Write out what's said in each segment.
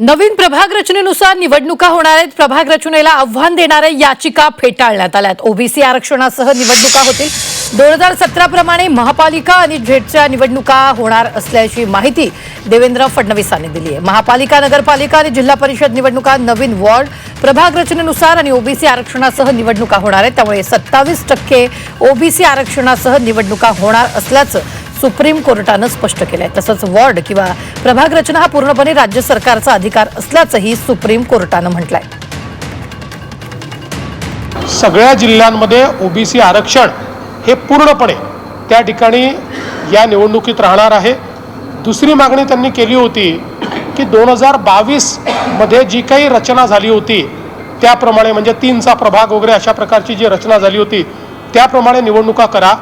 नवीन प्रभाग रचनेनुसार निवडणुका होणार आहेत. प्रभाग रचनेला आव्हान देणाऱ्या याचिका फेटाळण्यात आल्यात. ओबीसी आरक्षणासह निवडणुका होतील. दोन हजार सतरा प्रमाणे महापालिका आणि झेडच्या निवडणुका होणार असल्याची माहिती देवेंद्र फडणवीसांनी दिली आहे महापालिका नगरपालिका आणि जिल्हा परिषद निवडणुका नवीन वॉर्ड प्रभाग रचनेनुसार आणि ओबीसी आरक्षणासह निवडणुका होणार आहेत. त्यामुळे सत्तावीस टक्के ओबीसी आरक्षणासह निवडणुका होणार असल्याचं सुप्रीम कोर्टानं स्पष्ट केलंय. तसंच वॉर्ड किंवा प्रभाग रचना हा पूर्णपणे राज्य सरकारचा अधिकार असल्याचंही सुप्रीम कोर्टानं म्हटलंय. सगळ्या जिल्ह्यांमध्ये ओबीसी आरक्षण हे पूर्णपणे त्या ठिकाणी या निवडणुकीत राहणार आहे. दुसरी मागणी त्यांनी केली होती की दोन हजार बावीसमध्ये जी काही रचना झाली होती त्याप्रमाणे म्हणजे तीनचा प्रभाग वगैरे अशा प्रकारची जी रचना झाली होती त्याप्रमाणे निवडणुका करा.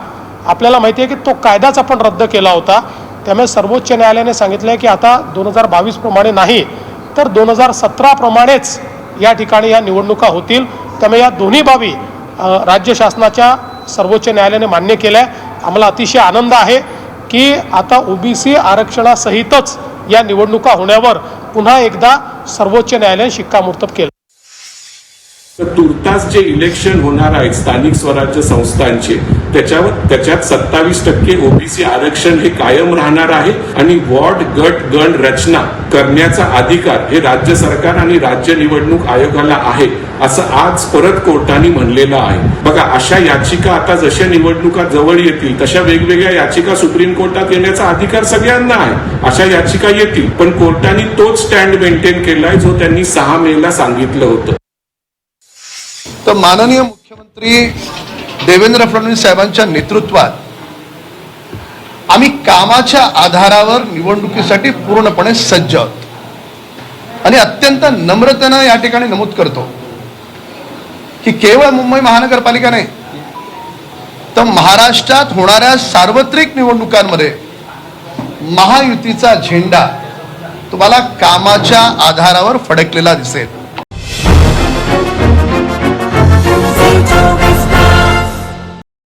आपल्याला माहिती आहे की तो कायदाच आपण रद्द केला होता. त्यामुळे सर्वोच्च न्यायालयाने सांगितलं आहे की आता दोन हजार बावीसप्रमाणे नाही तर दोन हजार सतराप्रमाणेच या ठिकाणी या निवडणुका होतील. त्यामुळे या दोन्ही बाबी राज्य शासनाच्या सर्वोच्च न्यायालयाने मान्य केल्या आहे आम्हाला अतिशय आनंद आहे की आता ओबीसी आरक्षणासहितच या निवडणुका होण्यावर पुन्हा एकदा सर्वोच्च न्यायालयाने शिक्कामोर्तब केलं. तर तुर्तास जे इलेक्शन होणार आहेत स्थानिक स्वराज्य संस्थांचे त्याच्यावर त्याच्यात सत्तावीस टक्के ओबीसी आरक्षण हे कायम राहणार आहे आणि वॉर्ड गट गण रचना करण्याचा अधिकार हे राज्य सरकार आणि राज्य निवडणूक आयोगाला आहे असं आज परत कोर्टाने म्हणलेलं आहे. बघा अशा याचिका आता जशा निवडणुका जवळ येतील तशा वेगवेगळ्या याचिका सुप्रीम कोर्टात येण्याचा अधिकार सगळ्यांना आहे. अशा याचिका येतील पण कोर्टाने तोच स्टँड मेंटेन केलाय जो त्यांनी सहा मेला सांगितलं होतं. तर माननीय मुख्यमंत्री देवेंद्र फडणवीस साहेबांच्या नेतृत्वात आम्ही कामाच्या आधारावर निवडणुकीसाठी पूर्णपणे सज्ज आहोत. आणि अत्यंत नम्रतेनं या ठिकाणी नमूद करतो की केवळ मुंबई महानगरपालिका नाही तर महाराष्ट्रात होणाऱ्या सार्वत्रिक निवडणुकांमध्ये महायुतीचा झेंडा तुम्हाला कामाच्या आधारावर फडकलेला दिसेल.